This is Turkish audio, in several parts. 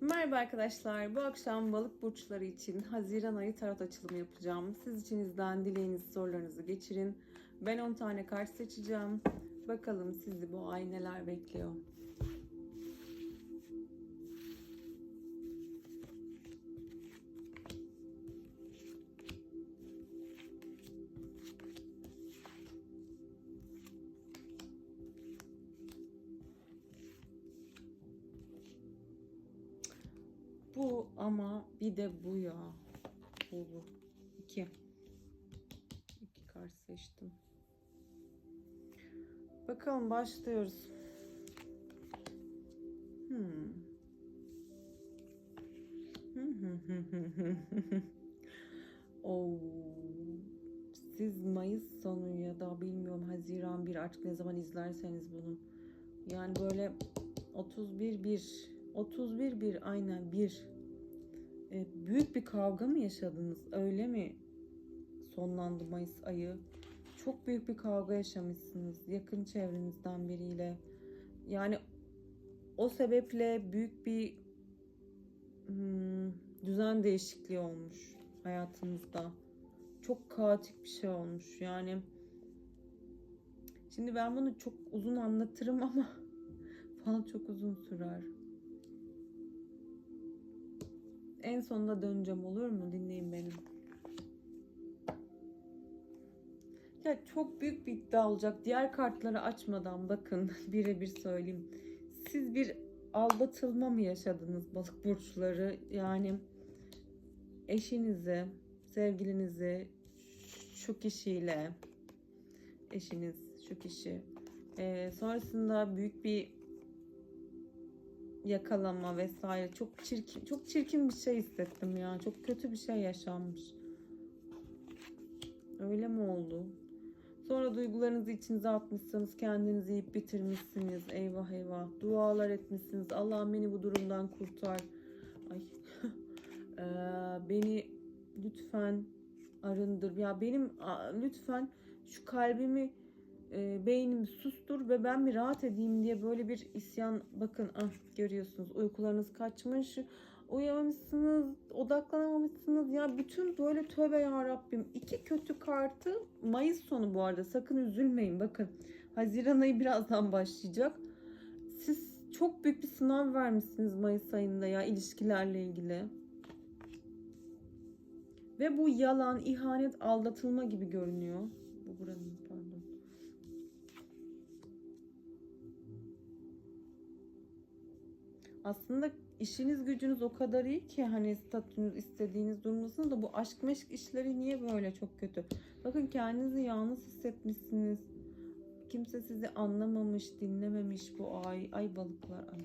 Merhaba arkadaşlar. Bu akşam balık burçları için Haziran ayı tarot açılımı yapacağım. Siz içinizden dileğinizi, sorularınızı geçirin. Ben 10 tane kart seçeceğim. Bakalım sizi bu ay neler bekliyor. Bu ama bir de bu ya. Bu bu. İki. İki kart seçtim. Bakalım başlıyoruz. Hmm. Oo. Siz Mayıs sonu ya da bilmiyorum Haziran bir artık ne zaman izlerseniz bunu. Yani böyle 31 bir 31 bir aynen bir e, büyük bir kavga mı yaşadınız? Öyle mi sonlandı Mayıs ayı? Çok büyük bir kavga yaşamışsınız yakın çevrenizden biriyle. Yani o sebeple büyük bir hmm, düzen değişikliği olmuş hayatınızda. Çok kaotik bir şey olmuş. Yani şimdi ben bunu çok uzun anlatırım ama falan çok uzun sürer. En sonunda döneceğim olur mu? Dinleyin beni. Ya çok büyük bir iddia olacak. Diğer kartları açmadan bakın birebir söyleyeyim. Siz bir aldatılma mı yaşadınız balık burçları? Yani eşinizi, sevgilinizi şu kişiyle eşiniz şu kişi ee, sonrasında büyük bir yakalama vesaire çok çirkin çok çirkin bir şey hissettim ya. Çok kötü bir şey yaşanmış. Öyle mi oldu? Sonra duygularınızı içinize atmışsınız, kendinizi yiyip bitirmişsiniz. Eyvah eyvah. Dualar etmişsiniz. Allah'ım beni bu durumdan kurtar. Ay. Ee, beni lütfen arındır. Ya benim lütfen şu kalbimi e, beynimi sustur ve ben bir rahat edeyim diye böyle bir isyan bakın ah görüyorsunuz uykularınız kaçmış uyuyamamışsınız odaklanamamışsınız. Ya bütün böyle tövbe ya Rabbim iki kötü kartı Mayıs sonu bu arada sakın üzülmeyin bakın. Haziran ayı birazdan başlayacak. Siz çok büyük bir sınav vermişsiniz Mayıs ayında ya ilişkilerle ilgili. Ve bu yalan, ihanet, aldatılma gibi görünüyor. Bu buranın aslında işiniz gücünüz o kadar iyi ki hani statünüz istediğiniz durumdasınız da bu aşk meşk işleri niye böyle çok kötü? Bakın kendinizi yalnız hissetmişsiniz. Kimse sizi anlamamış, dinlememiş bu ay. Ay balıklar ay.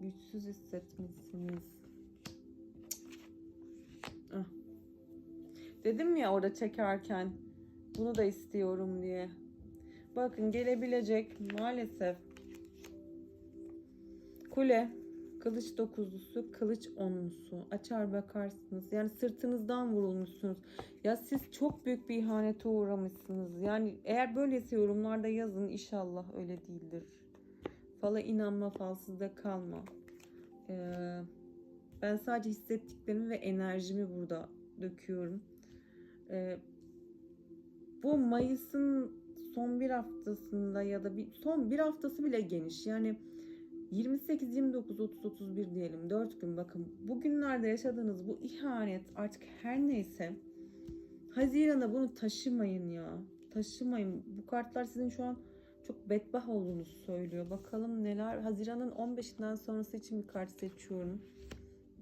Güçsüz hissetmişsiniz. Ah. Dedim ya orada çekerken bunu da istiyorum diye. Bakın gelebilecek maalesef Kule, kılıç dokuzlusu, kılıç onlusu. Açar bakarsınız. Yani sırtınızdan vurulmuşsunuz. Ya siz çok büyük bir ihanete uğramışsınız. Yani eğer böylesi yorumlarda yazın inşallah öyle değildir. Fala inanma, falsızda kalma. Ee, ben sadece hissettiklerimi ve enerjimi burada döküyorum. Ee, bu Mayıs'ın son bir haftasında ya da bir, son bir haftası bile geniş. Yani 28, 29, 30, 31 diyelim 4 gün bakın bugünlerde yaşadığınız bu ihanet artık her neyse Haziran'a bunu taşımayın ya. Taşımayın. Bu kartlar sizin şu an çok bedbah olduğunuzu söylüyor. Bakalım neler. Haziran'ın 15'inden sonrası için bir kart seçiyorum.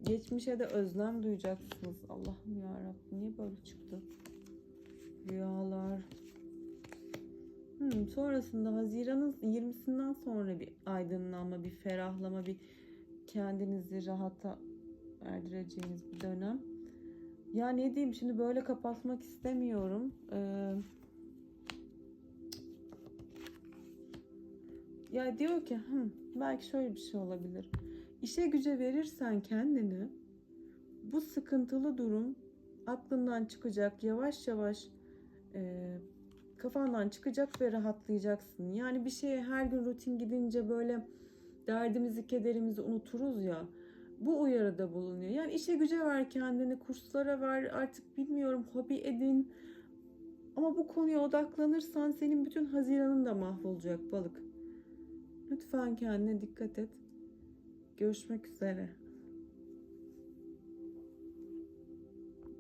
Geçmişe de özlem duyacaksınız. Allah'ım ya Rabbim niye böyle çıktı? Rüyalar, Hmm, sonrasında Haziran'ın 20'sinden sonra bir aydınlanma, bir ferahlama, bir kendinizi rahata erdireceğiniz bir dönem. Ya ne diyeyim şimdi böyle kapatmak istemiyorum. Ee, ya diyor ki Hı, belki şöyle bir şey olabilir. İşe güce verirsen kendini bu sıkıntılı durum aklından çıkacak yavaş yavaş e, kafandan çıkacak ve rahatlayacaksın. Yani bir şeye her gün rutin gidince böyle derdimizi, kederimizi unuturuz ya. Bu uyarıda bulunuyor. Yani işe güce ver kendini, kurslara ver, artık bilmiyorum hobi edin. Ama bu konuya odaklanırsan senin bütün Haziran'ın da mahvolacak balık. Lütfen kendine dikkat et. Görüşmek üzere.